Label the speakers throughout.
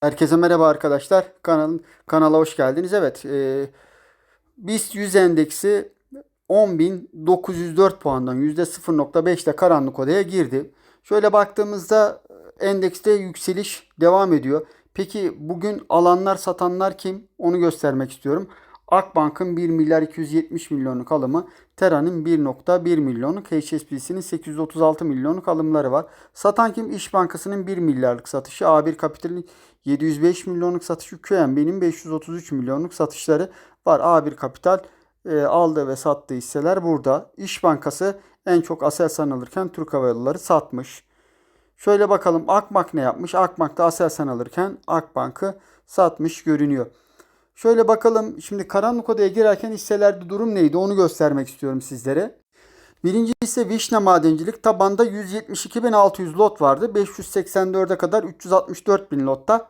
Speaker 1: Herkese merhaba arkadaşlar. Kanalın kanala hoş geldiniz. Evet, e, BIST 100 endeksi 10.904 puandan %0.5'te karanlık odaya girdi. Şöyle baktığımızda e, endekste yükseliş devam ediyor. Peki bugün alanlar satanlar kim? Onu göstermek istiyorum. Akbank'ın 1 milyar 270 milyonluk alımı, Tera'nın 1.1 milyonluk, HSBC'nin 836 milyonluk alımları var. Satan kim? İş Bankası'nın 1 milyarlık satışı, A1 Kapital'in 705 milyonluk satışı, QNB'nin 533 milyonluk satışları var. A1 Kapital e, aldığı ve sattığı hisseler burada. İş Bankası en çok Aselsan alırken Türk Hava Yolları satmış. Şöyle bakalım Akbank ne yapmış? Akbank da Aselsan alırken Akbank'ı satmış görünüyor. Şöyle bakalım şimdi karanlık odaya girerken hisselerde durum neydi onu göstermek istiyorum sizlere. Birinci ise Vişne Madencilik tabanda 172.600 lot vardı. 584'e kadar 364.000 lotta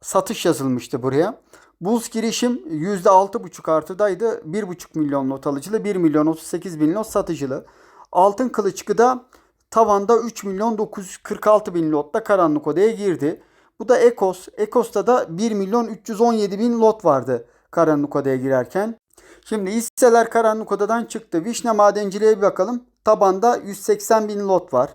Speaker 1: satış yazılmıştı buraya. Buz girişim %6,5 artıdaydı. 1,5 milyon lot alıcılı, 1 milyon 38 bin lot satıcılı. Altın kılıç gıda tavanda 3 milyon 946 bin lotta karanlık odaya girdi. Bu da Ekos. Ekos'ta da 1 milyon 317 bin lot vardı karanlık odaya girerken. Şimdi hisseler karanlık odadan çıktı. Vişne madenciliğe bir bakalım. Tabanda 180 bin lot var.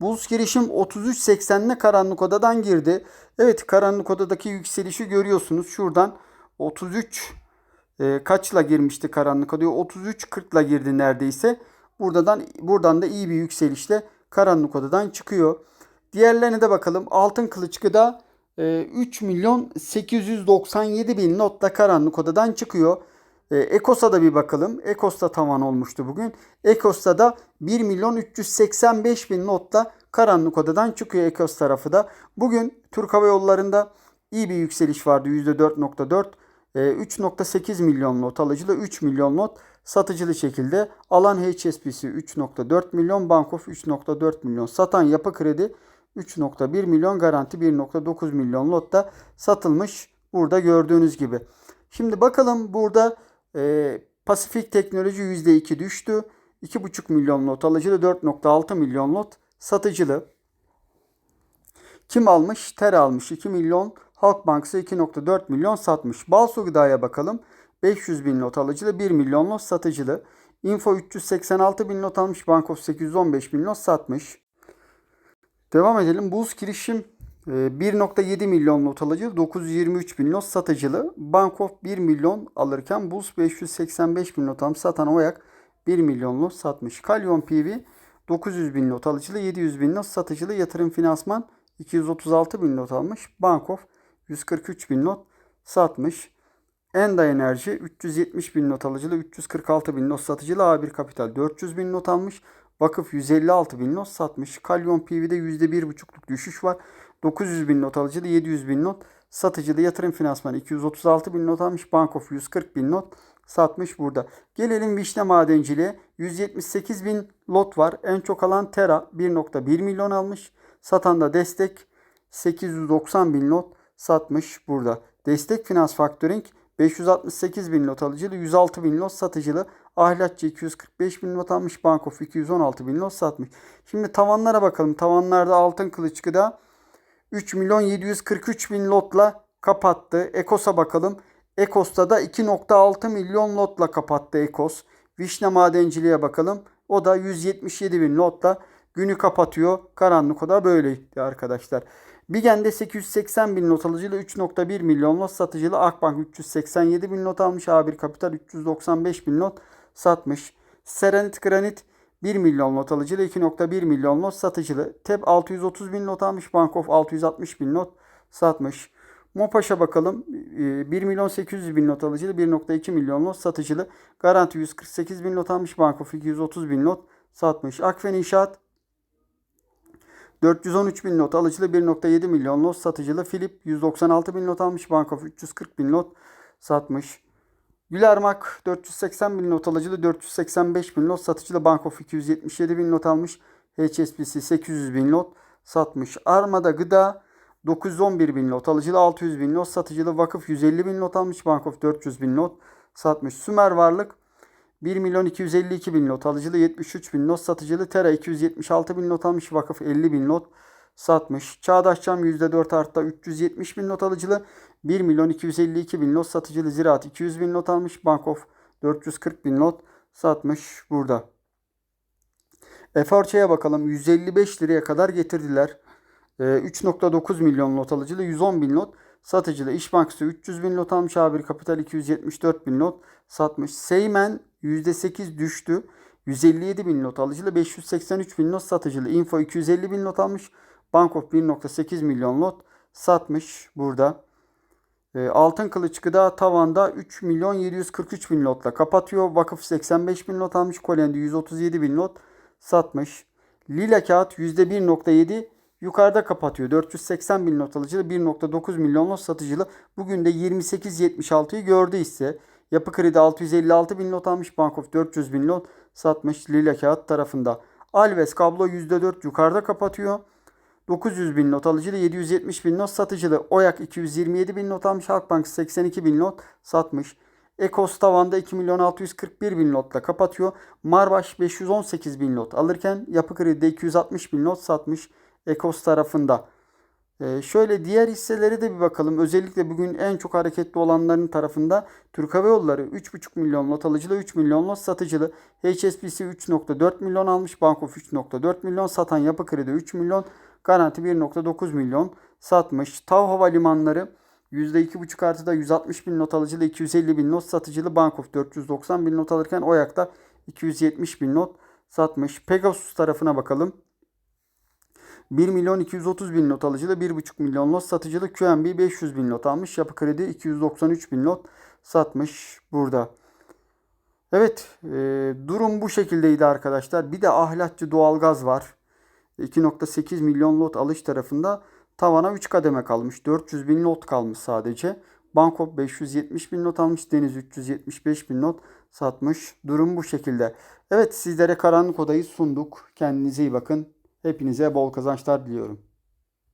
Speaker 1: Buz girişim 33.80'le karanlık odadan girdi. Evet karanlık odadaki yükselişi görüyorsunuz. Şuradan 33 e, kaçla girmişti karanlık odaya? 33.40'la girdi neredeyse. Buradan buradan da iyi bir yükselişle karanlık odadan çıkıyor. Diğerlerine de bakalım. Altın Kılıçkı'da e, 3 milyon 897 bin notla karanlık odadan çıkıyor. E, Ekos'a da bir bakalım. Ekos'ta tavan olmuştu bugün. Ekos'ta da 1 milyon 385 bin notla karanlık odadan çıkıyor Ekos tarafı da. Bugün Türk Hava Yolları'nda iyi bir yükseliş vardı %4.4. E, 3.8 milyon not alıcılı 3 milyon not satıcılı şekilde. Alan HSBC 3.4 milyon, Bankof 3.4 milyon. Satan Yapı Kredi 3.1 milyon, Garanti 1.9 milyon lotta satılmış. Burada gördüğünüz gibi. Şimdi bakalım burada e, Pasifik Teknoloji %2 düştü. 2,5 milyon lot alıcılı 4.6 milyon lot satıcılı. Kim almış? Ter almış 2 milyon. Halk Bankası 2.4 milyon satmış. Balsu Gıda'ya bakalım. 500 bin lot alıcılı 1 milyon lot satıcılı. Info 386 bin lot almış. Bankof 815 bin lot satmış. Devam edelim. Buz girişim 1.7 milyon not alıcı, 923 bin not satıcılı. Bankof 1 milyon alırken Buz 585 bin not almış. Satan Oyak 1 milyon not satmış. Kalyon PV 900 bin not alıcılı, 700 bin not satıcılı. Yatırım finansman 236 bin not almış. Bankof 143 bin not satmış. Enda Enerji 370 bin not alıcılı, 346 bin not satıcılı. A1 Kapital 400 bin not almış. Vakıf 156 bin not satmış. Kalyon PV'de %1,5'luk düşüş var. 900 bin not alıcılı 700 bin not satıcılı yatırım finansmanı 236 bin not almış. Bankof 140 bin not satmış burada. Gelelim vişne madenciliğe 178 bin lot var. En çok alan Tera 1.1 milyon almış. Satan da destek 890 bin lot satmış burada. Destek Finans Factoring 568 bin lot alıcılı, 106 bin lot satıcılı. Ahlatçı 245 bin lot almış. Bankof 216 bin lot satmış. Şimdi tavanlara bakalım. Tavanlarda altın kılıçkıda 3 milyon 743 bin lotla kapattı. Ekos'a bakalım. Ekos'ta da 2.6 milyon lotla kapattı Ekos. Vişne madenciliğe bakalım. O da 177 bin lotla günü kapatıyor. Karanlık oda böyleydi arkadaşlar. Bigen'de 880 bin not alıcıyla 3.1 milyon lot satıcılı. Akbank 387 bin not almış. A1 Kapital 395 bin not satmış. Serenit Granit 1 milyon lot alıcılı 2.1 milyon lot satıcılı. TEP 630 bin lot almış. Bankof 660 bin lot satmış. Mopaş'a bakalım. 1 milyon 800 bin lot alıcılı 1.2 milyon lot satıcılı. Garanti 148 bin lot almış. Bankof 230 bin lot satmış. Akfen İnşaat 413 bin lot alıcılı 1.7 milyon lot satıcılı. Philip 196 bin lot almış. Bankof 340 bin lot satmış. Gülermak 480 bin lot alıcılı 485 bin lot satıcılı. Bankof 277 bin lot almış. HSBC 800 bin lot satmış. Armada Gıda 911 bin lot alıcılı 600 bin lot satıcılı. Vakıf 150 bin lot almış. Bankof 400 bin lot satmış. Sümer Varlık 1 milyon 252 bin lot alıcılı 73 bin lot satıcılı Tera 276 bin lot almış vakıf 50 bin lot satmış. Çağdaşçam %4 artta 370 bin not alıcılı. 1 milyon 252 bin lot satıcılı Ziraat 200 bin lot almış. Bankof 440 bin lot satmış burada. Eforça'ya bakalım 155 liraya kadar getirdiler. Ee, 3.9 milyon lot alıcılı 110 bin lot satıcılı. İş Bankası 300 bin lot almış. A1 Kapital 274 bin lot satmış. Seymen %8 düştü. 157 bin lot alıcılı 583 bin lot satıcılı. Info 250 bin lot almış. Bankof 1.8 milyon lot satmış burada. E, Altın Kılıç Gıda tavanda 3 milyon 743 bin lotla kapatıyor. Vakıf 85 bin lot almış. Kolendi 137 bin lot satmış. Lila kağıt %1.7 yukarıda kapatıyor. 480 bin lot alıcılı 1.9 milyon lot satıcılı. Bugün de 28.76'yı gördü ise Yapı Kredi 656 bin lot almış. Bankof 400 bin lot satmış Lila kağıt tarafında. Alves kablo %4 yukarıda kapatıyor. 900 bin not alıcılı 770 bin not satıcılı. Oyak 227 bin not almış. Halkbank 82 bin not satmış. Ekos tavanda 2 milyon 641 bin lotla kapatıyor. Marbaş 518 bin lot alırken Yapı Kredi'de 260 bin lot satmış Ekos tarafında. Ee, şöyle diğer hisselere de bir bakalım. Özellikle bugün en çok hareketli olanların tarafında Türk Hava Yolları 3,5 milyon lot alıcılı 3 milyon lot satıcılı. HSBC 3.4 milyon almış. Bankof 3.4 milyon satan Yapı Kredi 3 milyon. Garanti 1.9 milyon satmış. Tav Havalimanları %2,5 artıda 160 bin not alıcılı 250 bin not satıcılı Bankof 490 bin not alırken Oyak'ta 270 bin not satmış. Pegasus tarafına bakalım. 1 milyon 230 bin not alıcılı 1,5 milyon lot satıcılı QNB 500 bin lot almış. Yapı Kredi 293 bin lot satmış burada. Evet e, durum bu şekildeydi arkadaşlar. Bir de ahlatçı doğalgaz var. 2.8 milyon lot alış tarafında tavana 3 kademe kalmış. 400 bin lot kalmış sadece. Banko 570 bin not almış. Deniz 375 bin not satmış. Durum bu şekilde. Evet sizlere karanlık odayı sunduk. Kendinize iyi bakın. Hepinize bol kazançlar diliyorum.